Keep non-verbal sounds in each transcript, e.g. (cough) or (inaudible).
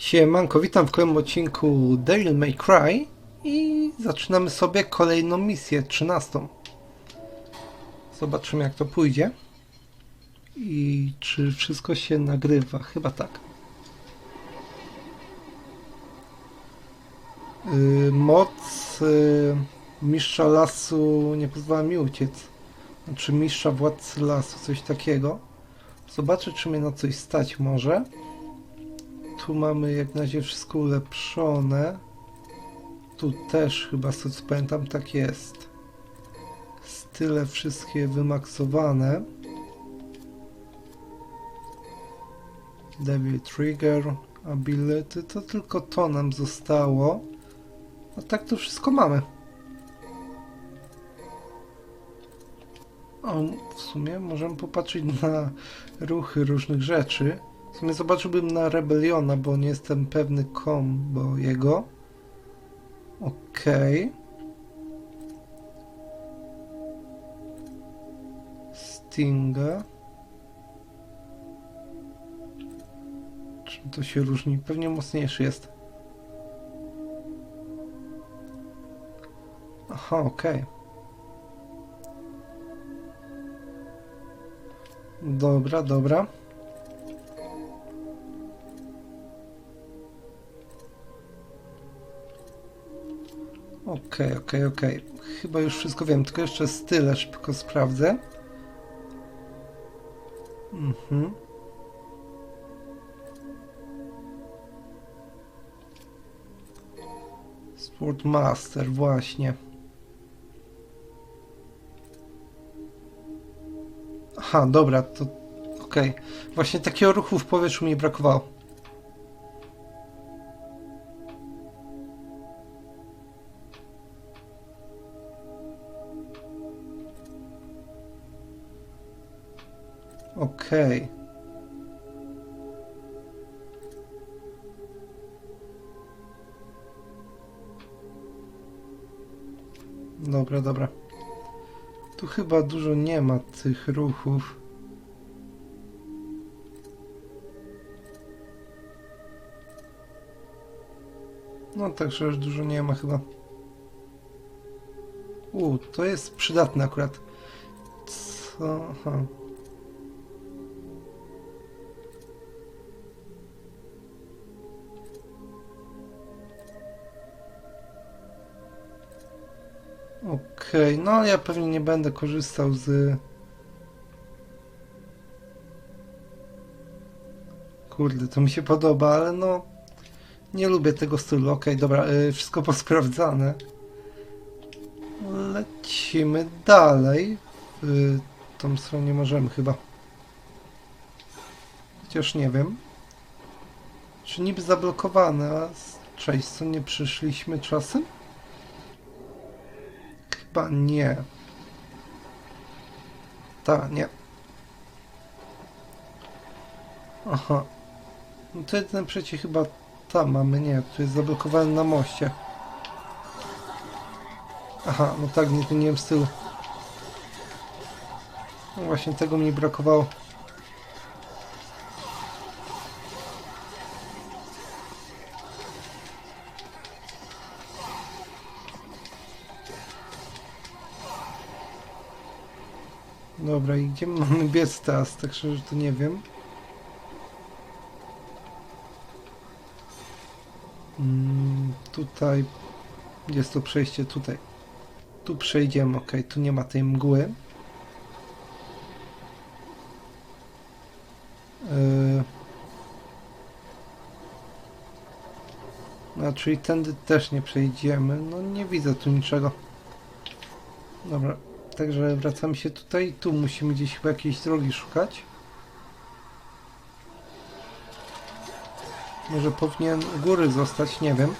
Siemanko, witam w kolejnym odcinku Devil May Cry i zaczynamy sobie kolejną misję, 13. Zobaczymy jak to pójdzie i czy wszystko się nagrywa, chyba tak. Yy, moc yy, mistrza lasu nie pozwala mi uciec. Znaczy mistrza władcy lasu, coś takiego. Zobaczę czy mnie na coś stać może. Tu mamy jak na razie wszystko ulepszone. Tu też chyba, z tego co pamiętam, tak jest. Style wszystkie wymaksowane. Devil Trigger, Ability, to tylko to nam zostało. A tak to wszystko mamy. O, w sumie możemy popatrzeć na ruchy różnych rzeczy. W sumie zobaczyłbym na Rebeliona, bo nie jestem pewny kombo jego. Okej. Stinga. Czym to się różni? Pewnie mocniejszy jest. Aha, okej. Dobra, dobra. Okej, okej, okej. Chyba już wszystko wiem, tylko jeszcze style szybko sprawdzę. Mhm. Sportmaster, właśnie. Aha, dobra, to okej. Właśnie takiego ruchu w powietrzu mi brakowało. Okej. Dobra, dobra. Tu chyba dużo nie ma tych ruchów. No także już dużo nie ma chyba. U, to jest przydatne akurat. Co? Aha. Okej, no ja pewnie nie będę korzystał z... Kurde, to mi się podoba, ale no... Nie lubię tego stylu. Okej, dobra, y, wszystko posprawdzane. Lecimy dalej. W tą stronę możemy chyba. Chociaż nie wiem. Czy niby zablokowane, a z co nie przyszliśmy czasem? Chyba nie. Ta, nie. Aha. No to jeden przecie chyba tam mamy, nie, tu jest zablokowany na moście. Aha, no tak, nie zmieniłem stylu. No właśnie tego mi brakowało. Dobra, i gdzie mamy biec teraz? Tak szczerze to nie wiem. Mm, tutaj jest to przejście tutaj. Tu przejdziemy, ok, tu nie ma tej mgły. Yy... No, czyli tędy też nie przejdziemy. No nie widzę tu niczego. Dobra, także wracamy się tutaj. Tu musimy gdzieś chyba jakiejś drogi szukać. Może powinien u góry zostać, nie wiem.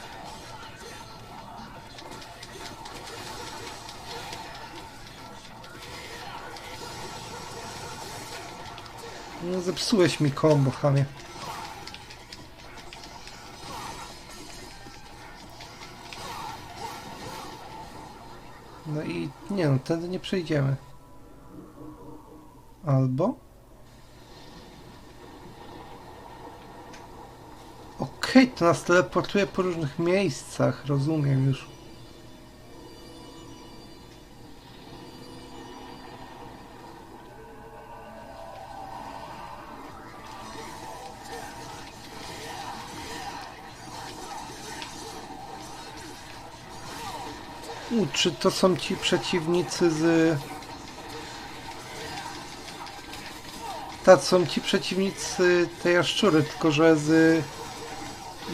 No, zepsułeś mi kombo, chamie. Wtedy nie przejdziemy. Albo? Okej, to nas teleportuje po różnych miejscach, rozumiem już. U, czy to są ci przeciwnicy z... Tak, są ci przeciwnicy tej jaszczury, tylko że z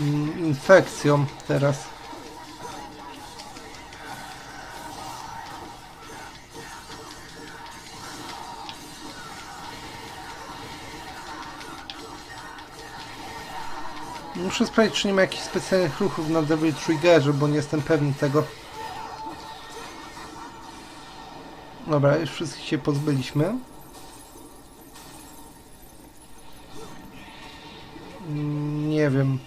mm, infekcją teraz. Muszę sprawdzić, czy nie ma jakichś specjalnych ruchów na Devil Triggerze, bo nie jestem pewny tego. Dobra, już wszystkich się pozbyliśmy. Nie wiem.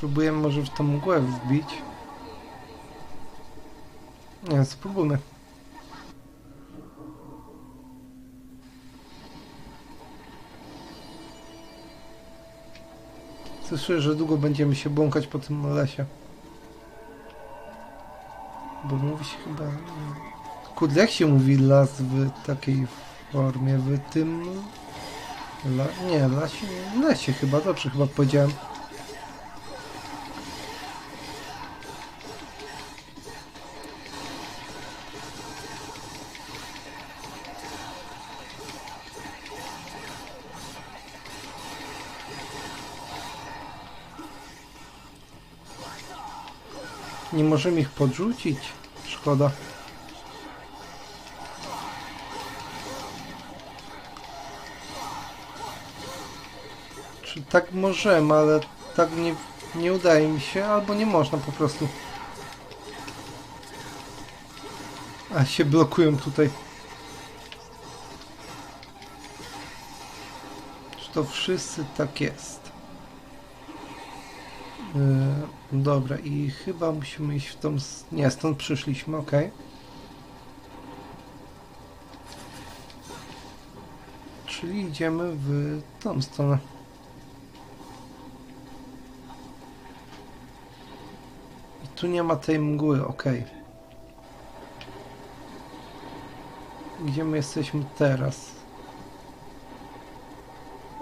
Próbuję może w tą mgłę wbić. Nie, spróbujmy. Słyszę, że długo będziemy się błąkać po tym lesie. Bo mówi się chyba... Kurde, jak się mówi las w takiej formie? W tym... La... Nie, lasie... lesie chyba, dobrze chyba powiedziałem. Nie możemy ich podrzucić. Szkoda. Tak możemy, ale tak nie, nie udaje mi się, albo nie można po prostu. A się blokują tutaj. Czy to wszyscy tak jest? Yy, dobra, i chyba musimy iść w tą... Nie, stąd przyszliśmy, ok. Czyli idziemy w tą stronę. Tu nie ma tej mgły, ok. Gdzie my jesteśmy teraz?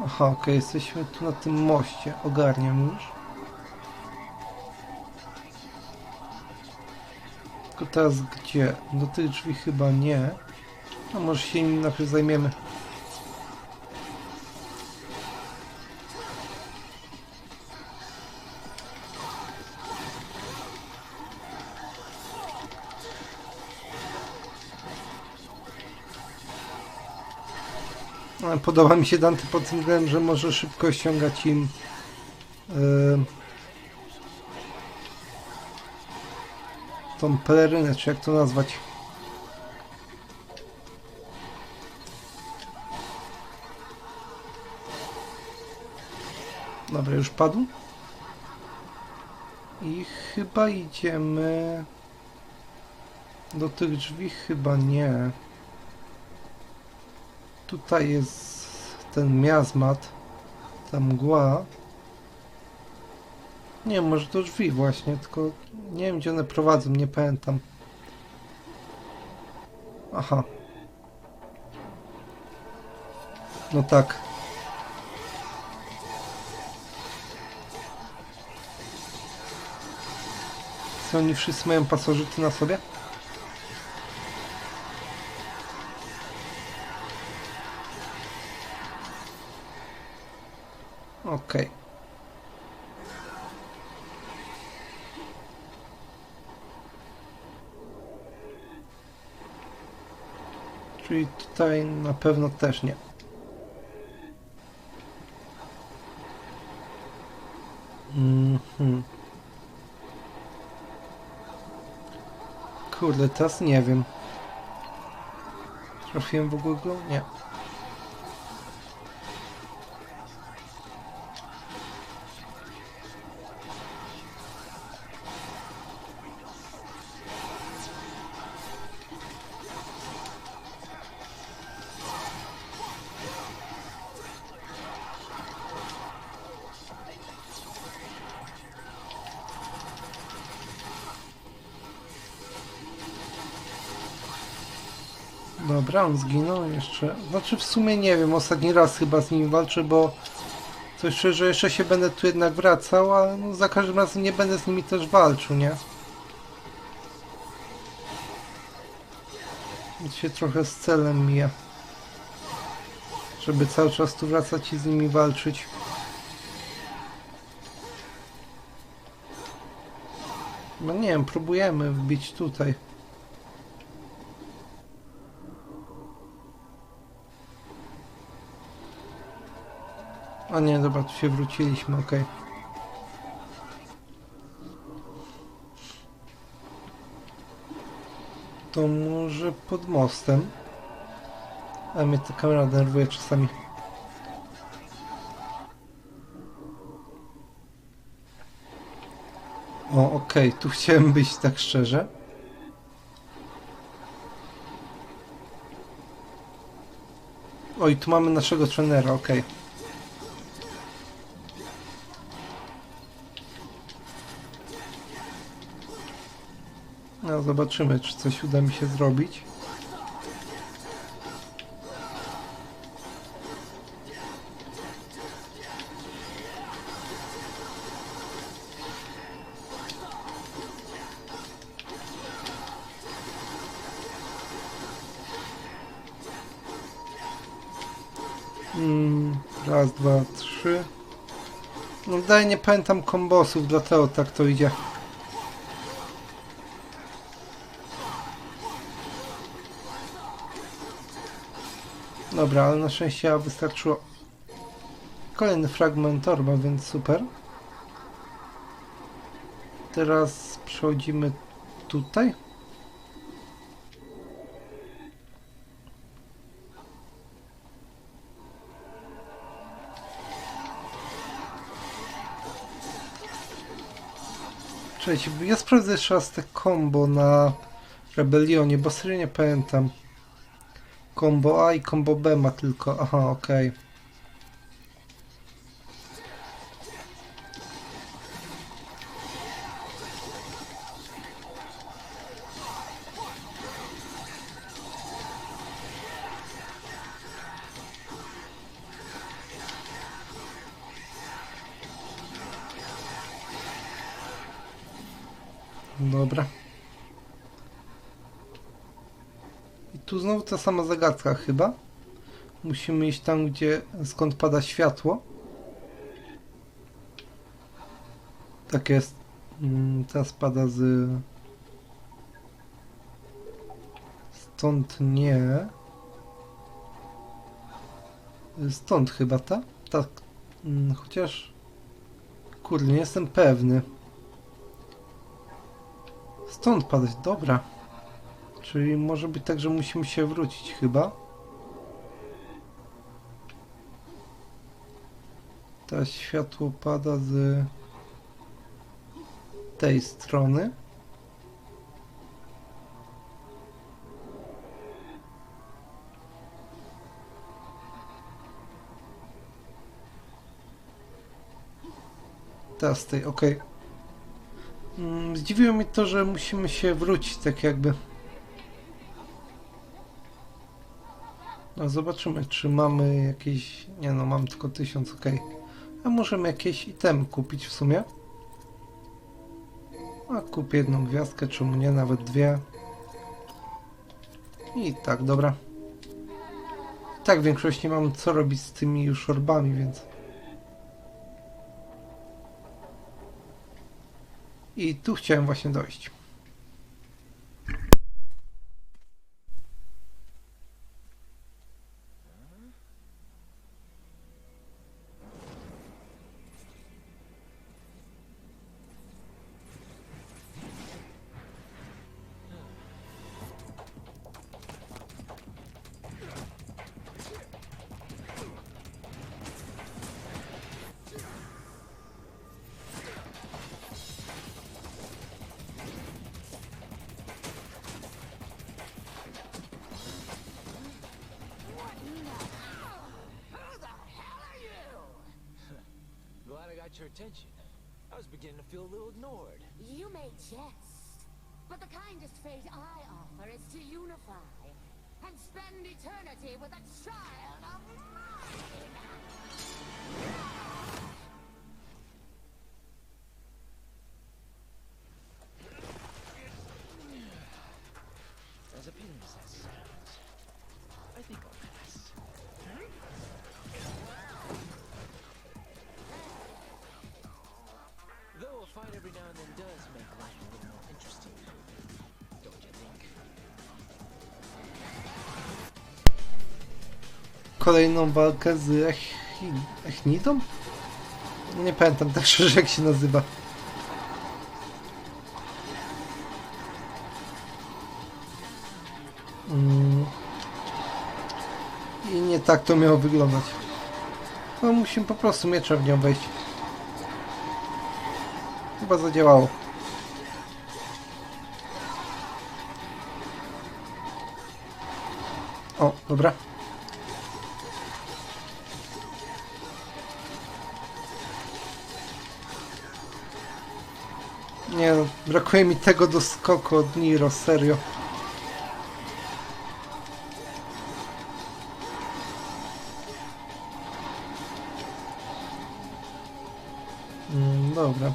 Aha, ok, jesteśmy tu na tym moście. Ogarniam już. Tylko teraz gdzie? Do tych drzwi chyba nie. A może się nim najpierw zajmiemy. Podoba mi się Dante pod tym względem, że może szybko ściągać im yy, tą pelerynę, czy jak to nazwać. Dobra, już padł. I chyba idziemy do tych drzwi, chyba nie. Tutaj jest ten miazmat, ta mgła. Nie, może to drzwi właśnie, tylko nie wiem gdzie one prowadzą, nie pamiętam. Aha. No tak. Co oni wszyscy mają pasożyty na sobie? Czyli tutaj na pewno też nie. Mhm. Kurde, teraz nie wiem. Trafiłem w ogóle? Nie. On zginął jeszcze. Znaczy w sumie nie wiem, ostatni raz chyba z nim walczę, bo coś że jeszcze się będę tu jednak wracał, ale no za każdym razem nie będę z nimi też walczył, nie? Więc się trochę z celem mija. Żeby cały czas tu wracać i z nimi walczyć. No nie wiem, próbujemy wbić tutaj. A nie, dobra, tu się wróciliśmy, okej. To może pod mostem. A mnie ta kamera denerwuje czasami. O, okej, tu chciałem być tak szczerze. Oj, tu mamy naszego trenera, okej. Zobaczymy, czy coś uda mi się zrobić. Mm, raz, dwa, trzy. No dalej nie pamiętam kombosów, dlatego tak to idzie. Dobra, ale na szczęście wystarczyło kolejny fragment torba, więc super. Teraz przechodzimy tutaj. Cześć, ja sprawdzę jeszcze raz te combo na Rebelionie, bo serio nie pamiętam. Combo A i combo B ma tylko. Aha, okej. Dobra. Ta sama zagadka chyba. Musimy iść tam, gdzie skąd pada światło. Tak jest. Mm, Teraz pada z... Stąd nie. Stąd chyba, ta? Tak. Mm, Chociaż... Kurde, nie jestem pewny. Stąd padać, dobra. Czyli może być tak, że musimy się wrócić chyba. Teraz światło pada z tej strony. Z tej, okej. Mm, Zdziwiło mnie to, że musimy się wrócić tak jakby. No zobaczymy, czy mamy jakieś... Nie no, mam tylko 1000, ok. A możemy jakieś item kupić w sumie? A kupię jedną gwiazdkę, czemu nie, nawet dwie. I tak, dobra. Tak, w większości mam co robić z tymi już orbami, więc... I tu chciałem właśnie dojść. Got your attention. I was beginning to feel a little ignored. You may jest, but the kindest fate I offer is to unify. and spend eternity with a child of mine. Kolejną walkę z Echi... Echnidą? Nie pamiętam tak (laughs) szczerze jak się nazywa. Mm. I nie tak to miało wyglądać. No musimy po prostu mieczem w nią wejść. Chyba zadziałało. O, dobra. Nie no, brakuje mi tego do skoku od Niro, serio. Mm, dobra.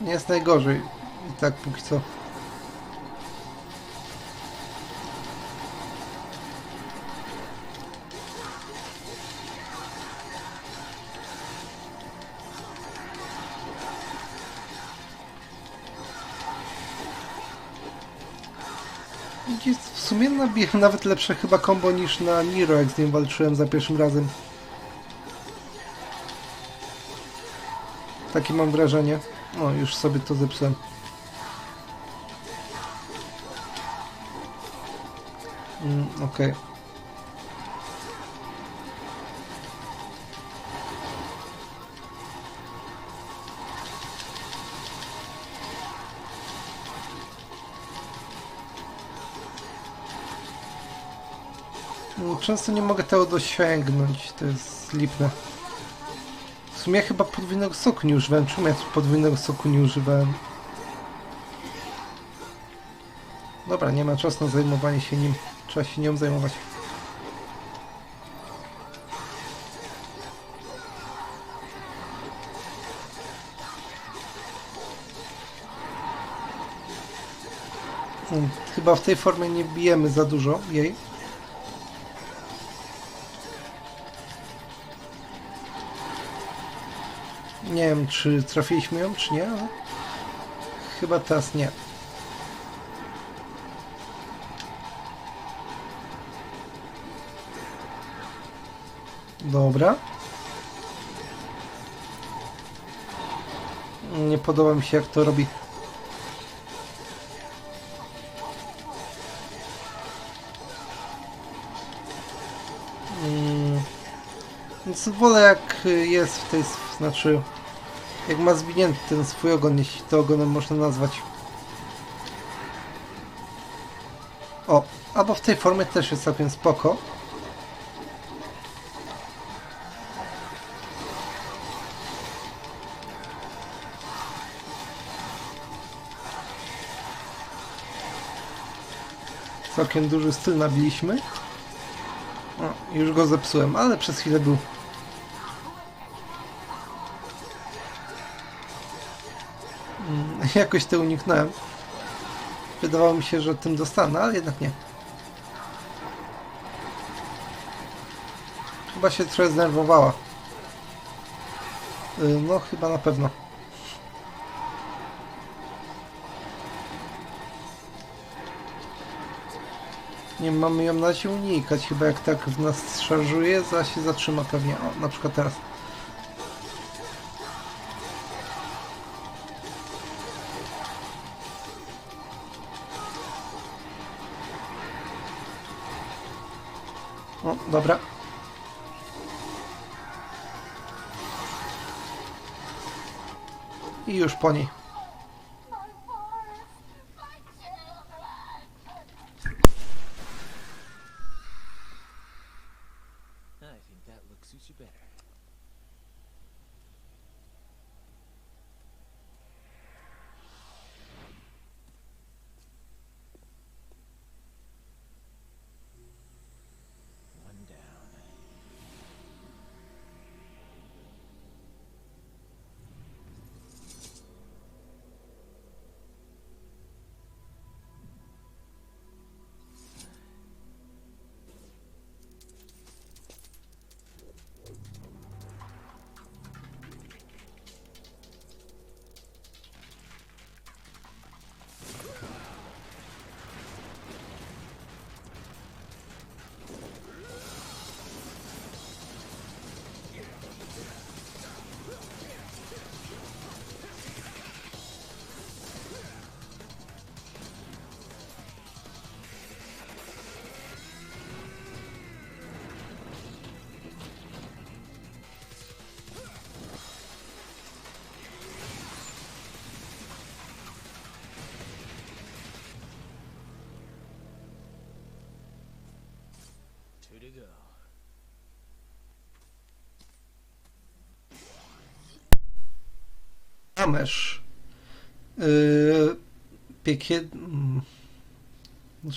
Nie jest najgorzej. I tak póki co. Widzisz, W sumie nabiłem (laughs) nawet lepsze chyba combo niż na Niro, jak z nim walczyłem za pierwszym razem. Takie mam wrażenie. O, już sobie to zepsułem. Mm, Okej. Mm, Często nie mogę tego dosięgnąć, to jest lipne. W sumie chyba podwójnego soku nie używałem. Czemu ja podwójnego soku nie używałem? Dobra, nie ma czasu na zajmowanie się nim. Trzeba się nią zajmować. Hmm, Chyba w tej formie nie bijemy za dużo jej. Nie wiem, czy trafiliśmy ją, czy nie, ale chyba teraz nie. Dobra. Nie podoba mi się, jak to robi. Mm. Więc wolę jak jest w tej, znaczy jak ma zwinięty ten swój ogon, jeśli to ogonem można nazwać. O, albo w tej formie też jest całkiem spoko. Całkiem duży styl nabiliśmy. O, już go zepsułem, ale przez chwilę był. (laughs) Jakoś to uniknąłem. Wydawało mi się, że tym dostanę, ale jednak nie. Chyba się trochę zdenerwowała. Y, No, chyba na pewno. Nie mamy ją na razie unikać, chyba jak tak w nas szarżuje, za się zatrzyma pewnie. O, na przykład teraz. O, dobra. I już po niej. You go. Amesz. Yy, piekie... mm,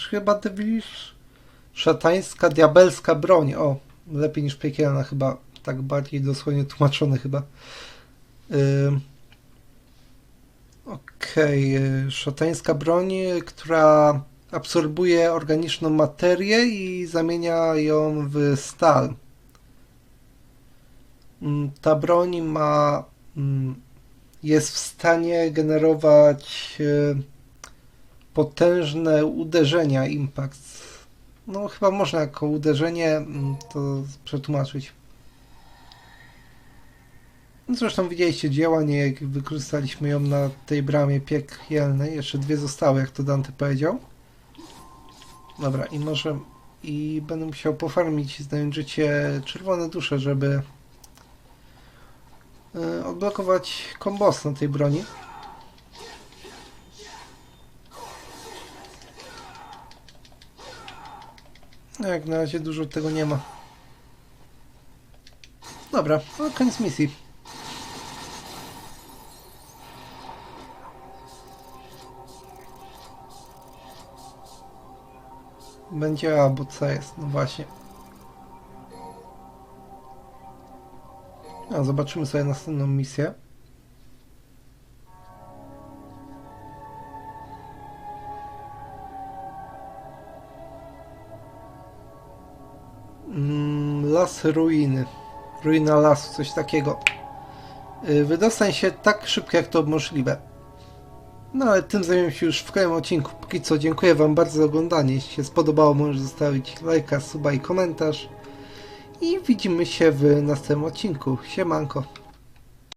Chyba Devilish... Szatańska, diabelska broń. O, lepiej niż piekielna chyba. Tak bardziej dosłownie tłumaczone chyba. Yy, Okej, yy, szatańska broń, która absorbuje organiczną materię i zamienia ją w stal. Mm, Ta broń ma mm, jest w stanie generować e, potężne uderzenia, impact. No chyba można jako uderzenie mm, to przetłumaczyć. Zresztą widzieliście działanie, jak wykorzystaliśmy ją na tej bramie piekielnej. Jeszcze dwie zostały, jak to Dante powiedział. Dobra, i może... I będę musiał pofarmić, znając życie, czerwone dusze, żeby e, odblokować kombos na tej broni. No, Jak na razie dużo tego nie ma. Dobra, no koniec misji. Będzie, a bo co jest? No właśnie. A, zobaczymy sobie następną misję. Mm, Las ruiny. Ruina lasu, coś takiego. Y, Wydostań się tak szybko, jak to możliwe. No ale tym zajmiemy się już w kolejnym odcinku. Póki co dziękuję Wam bardzo za oglądanie. Jeśli się spodobało, możesz zostawić lajka, suba i komentarz. I widzimy się w następnym odcinku. Siemanko.